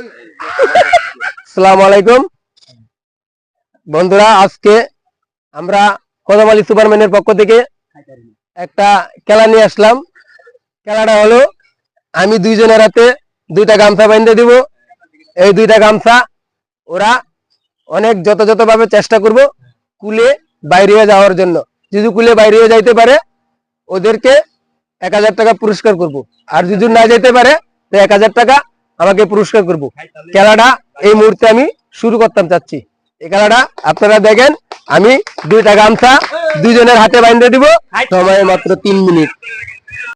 আসসালামু আলাইকুম বন্ধুরা, আজকে আমরা কদমালি সুপারম্যানের পক্ষ থেকে একটা খেলা নিয়ে আসলাম। খেলাটা হলো, আমি দুইজনের হাতে দুইটা গামছা বাইন্ধে দিব। এই দুইটা গামছা ওরা অনেক যথাযথ ভাবে চেষ্টা করব কুলে বাইরে যাওয়ার জন্য। যদি কুলে বাইরে যাইতে পারে, ওদেরকে এক হাজার টাকা পুরস্কার করব। আর যদি না যেতে পারে, তো এক হাজার টাকা আমাকে পুরস্কার করব। খেলাটা এই মুহূর্তে আমি শুরু করতাম চাচ্ছি। এই খেলাটা আপনারা দেখেন, আমি দুইটা গামছা দুইজনের হাতে বাইন্ধে দিব, সময় মাত্র তিন মিনিট।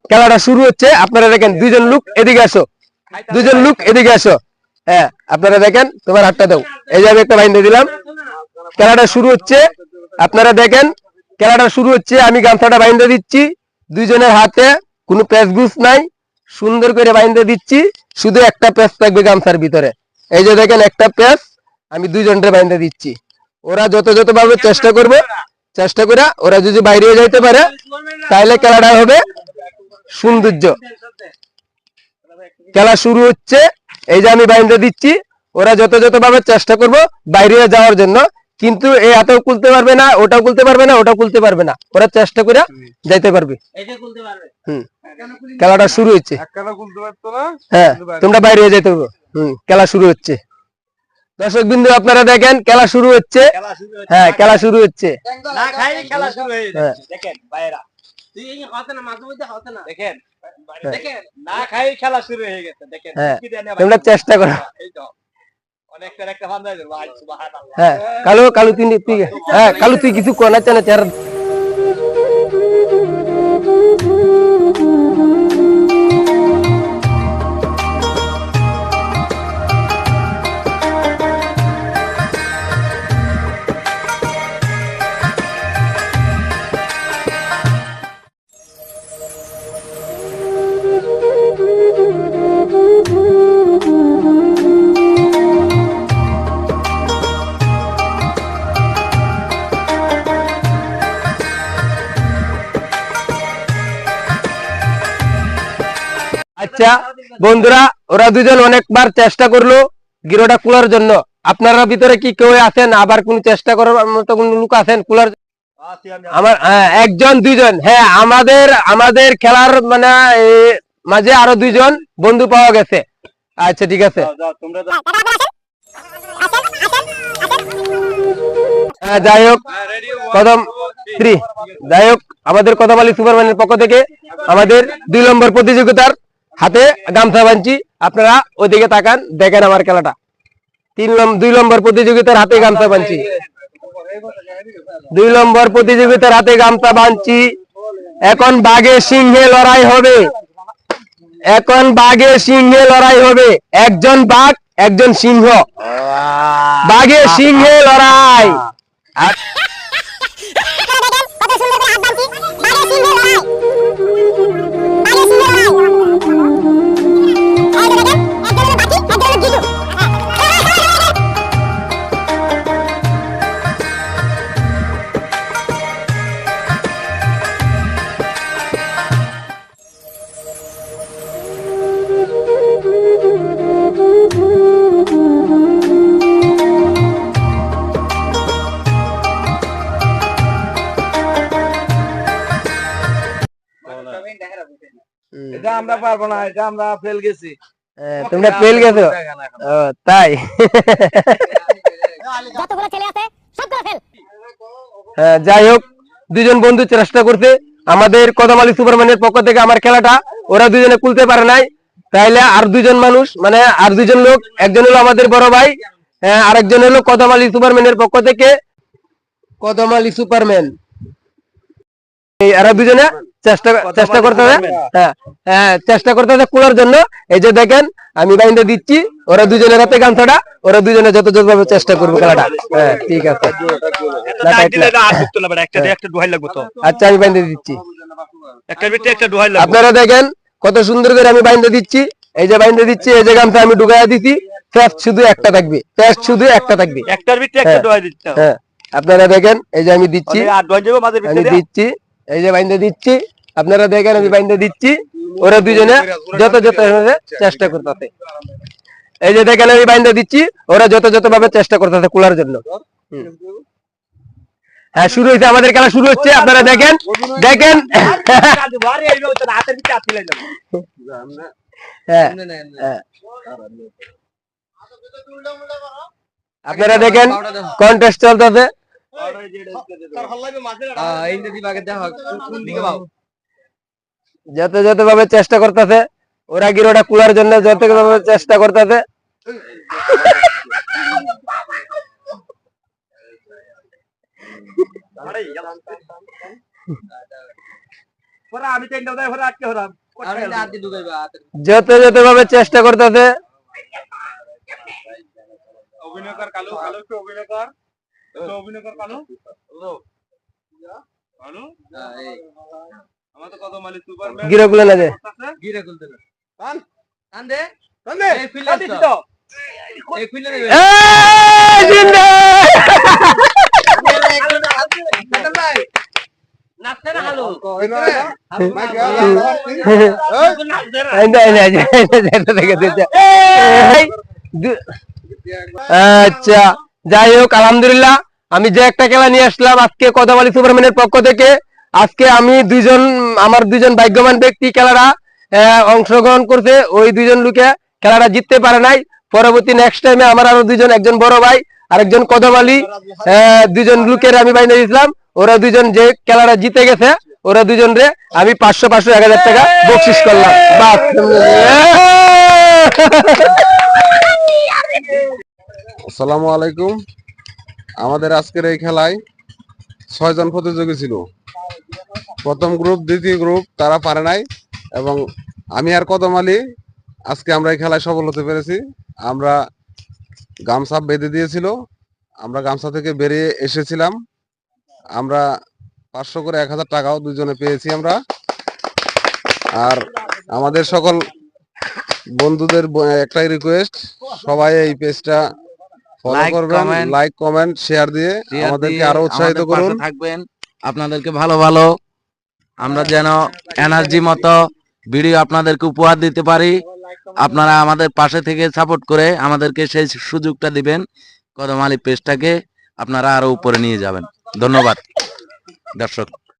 খেলাটা শুরু হচ্ছে, আপনারা দেখেন, দুইজন লোক এদিকে আসো। দুজন লোক এদিকে আসো। হ্যাঁ আপনারা দেখেন, তোমার হাতটা দাও। এই যে আমি একটা বাইন্ধে দিলাম। খেলাটা শুরু হচ্ছে, আপনারা দেখেন, খেলাটা শুরু হচ্ছে, আমি গামছাটা বাইন্ধে দিচ্ছি। দুইজনের হাতে কোনো প্যাচ গুছ নাই। সুন্দর করে বাইন্ধে দিচ্ছি, শুধু একটা প্যাচ থাকবে গামছার ভিতরে। এই যে দেখেন একটা প্যাচ আমি দুইজনকে বাইন্ধে দিচ্ছি। ওরা যত যত ভাবে চেষ্টা করবে, চেষ্টা করে ওরা যদি বাইরে যাইতে পারে তাহলে খেলাটা হবে সৌন্দর্য। খেলা শুরু হচ্ছে, এই যে আমি বাইন্দে দিচ্ছি, ওরা যত যত ভাবে চেষ্টা করব বাইরে যাওয়ার জন্য কিন্তু এই হাতেও খুলতে পারবে না ওটাও খুলতে পারবে না ওটাও খুলতে পারবে না। ওরা চেষ্টা করে যাইতে পারবে। হুম। খেলাটা শুরু হচ্ছে। একখানা খুলতে পারতো না হ্যাঁ তোমরা বাইরে হয়ে যেতে হবে হুম খেলা শুরু হচ্ছে। দর্শক বিন্দু আপনারা দেখেন খেলা শুরু হচ্ছে। হ্যাঁ খেলা শুরু হচ্ছে। না খাই খেলা শুরু হয়ে হ্যাঁ। যাচ্ছে দেখেন ভাইরা তুই এই হতে না মাঝে মধ্যে হতে না। দেখেন হ্যাঁ। দেখেন না খাই খেলা শুরু হয়ে গেছে। দেখেন হ্যাঁ। কি দেন তোমরা চেষ্টা করো। হ্যাঁ কালু কালু তুই হ্যাঁ কালু তুই কিছু কোনা চান চার আচ্ছা বন্ধুরা ওরা দুজন অনেকবার চেষ্টা করল গিরোটা কুলার জন্য। আপনারা ভিতরে কি কেউ আছেন? আবার কোন চেষ্টা করার মতো কোন লোক আছেন কুলার? আমার হ্যাঁ, একজন দুইজন হ্যাঁ আমাদের আমাদের খেলার মানে মাঝে আরও দুইজন বন্ধু পাওয়া গেছে। আচ্ছা ঠিক আছে। যাও, যাও, তোমরা যাও। হ্যাঁ, যাই হোক। হ্যাঁ, কদম. থ্রি। যাই হোক আমাদের কদম আলী সুপারম্যানের পক্ষ থেকে আমাদের দুই নম্বর প্রতিযোগিতার হাতে গামছা বানছি আপনারা ওইদিকে তাকান, দেখেন আমার খেলাটা। তিন দুই নম্বর প্রতিযোগিতার হাতে গামছা বানছি দুই নম্বর প্রতিযোগিতার হাতে গামছা বানছি এখন বাঘে সিংহে লড়াই হবে। এখন বাঘে সিংহে লড়াই হবে। একজন বাঘ, একজন সিংহ। বাঘে সিংহে লড়াই। এটা আমরা পারব না এটা আমরা ফেল গেছি। তোমরা ফেল গেছো। তাই। যতগুলো ছেলে আছে সবগুলো ফেল হ্যাঁ, যাই হোক দুজন বন্ধু চেষ্টা করছে। আমাদের কদমালি সুপারম্যানের পক্ষ থেকে আমার খেলাটা ওরা দুজনে খুলতে পারে নাই। তাইলে আর দুজন মানুষ মানে আর দুজন লোক একজন হলো আমাদের বড় ভাই হ্যাঁ, আরেকজন হলো কদম কদমালি সুপারম্যানের পক্ষ থেকে। কদমালি সুপারম্যান। এই এরা দুজনে চেষ্টা চেষ্টা করতে হবে। হ্যাঁ হ্যাঁ চেষ্টা করতে হবে খোলার জন্য। এই যে দেখেন আমি বাইন্দে দিচ্ছি ওরা দুজনের হাতে গামছাটা ওরা দুজনে যত যত ভাবে চেষ্টা করব খেলাটা। হ্যাঁ ঠিক আছে। আচ্ছা আমি বাইন্দে দিচ্ছি। আপনারা দেখেন কত সুন্দর করে আমি বাইন্দে দিচ্ছি। এই যে বাইন্দে দিচ্ছি এই যে গামছা আমি ঢুকাইয়া দিচ্ছি পেস্ট শুধু একটা থাকবে পেস্ট শুধু একটা থাকবে। একটার ভিতরে একটা হ্যাঁ। ডুহাই দিতে হ্যাঁ আপনারা দেখেন এই যে আমি দিচ্ছি। আমি ভিতরে। দিচ্ছি এই যে বাইন্দে দিচ্ছি। আপনারা দেখেন আমি বাইন্দে দিচ্ছি। ওরা দুজনে যত যত ভাবে চেষ্টা করতে এই যে দেখেন আমি বাইন্দা দিচ্ছি ওরা যত যত ভাবে চেষ্টা করতেছে কুলার জন্য। হ্যাঁ শুরু হয়েছে আমাদের খেলা শুরু হচ্ছে আপনারা দেখেন দেখেন। হ্যাঁ হ্যাঁ। আপনারা দেখেন কন্টেস্ট চলতেছে। যত যত ভাবে চেষ্টা করতেছে ওরা গিরোটা কুলার জন্য যত ভাবে চেষ্টা করতেছে। চেষ্টা করতেছে অভিনয় কর কালো কালো একটু অভিনয় কর অভিনয় কর কালো? কালো কত সুপারম্যান গিরো এই এই এই, আচ্ছা যাই হোক আলহামদুলিল্লাহ আমি যে একটা খেলা নিয়ে আসলাম আজকে কদাবালি সুপারম্যানের পক্ষ থেকে আজকে আমি দুইজন আমার দুইজন ভাগ্যবান ব্যক্তি খেলাটা অংশগ্রহণ করছে। ওই দুইজন লোকে খেলাটা জিততে পারে নাই। পরবর্তী নেক্সট টাইমে আমার আরও দুইজন একজন বড় ভাই আরেকজন কদমালি। আহ, দুইজন লোকের আমি বাইনে দিয়েছিলাম। ওরা দুইজন যে খেলাটা জিতে গেছে ওরা দুজন রে আমি পাঁচশো পাঁচশো এক হাজার টাকা বকশিস করলাম। আসসালামু আলাইকুম। আমাদের আজকের এই খেলায় ছয়জন প্রতিযোগী ছিল। প্রথম গ্রুপ দ্বিতীয় গ্রুপ তারা পারে নাই এবং আমি আর কদম আলী আজকে আমরা এই খেলায় সফল হতে পেরেছি। আমরা গামছা বেঁধে দিয়েছিল। আমরা গামছা থেকে বেরিয়ে এসেছিলাম। আমরা পাঁচশো করে এক হাজার টাকাও দুজনে পেয়েছি আমরা। আর আমাদের সকল বন্ধুদের একটাই রিকোয়েস্ট সবাই এই পেজটা ফলো করবেন লাইক কমেন্ট শেয়ার দিয়ে আমাদেরকে আরও উৎসাহিত করুন। থাকবেন। আপনাদেরকে ভালো ভালো আমরা যেন এনার্জি মতো ভিডিও আপনাদেরকে উপহার দিতে পারি। আপনারা আমাদের পাশে থেকে সাপোর্ট করে আমাদেরকে সেই সুযোগটা দিবেন। কদম আলী পেজটাকে আপনারা আরও উপরে নিয়ে যাবেন। ধন্যবাদ দর্শক।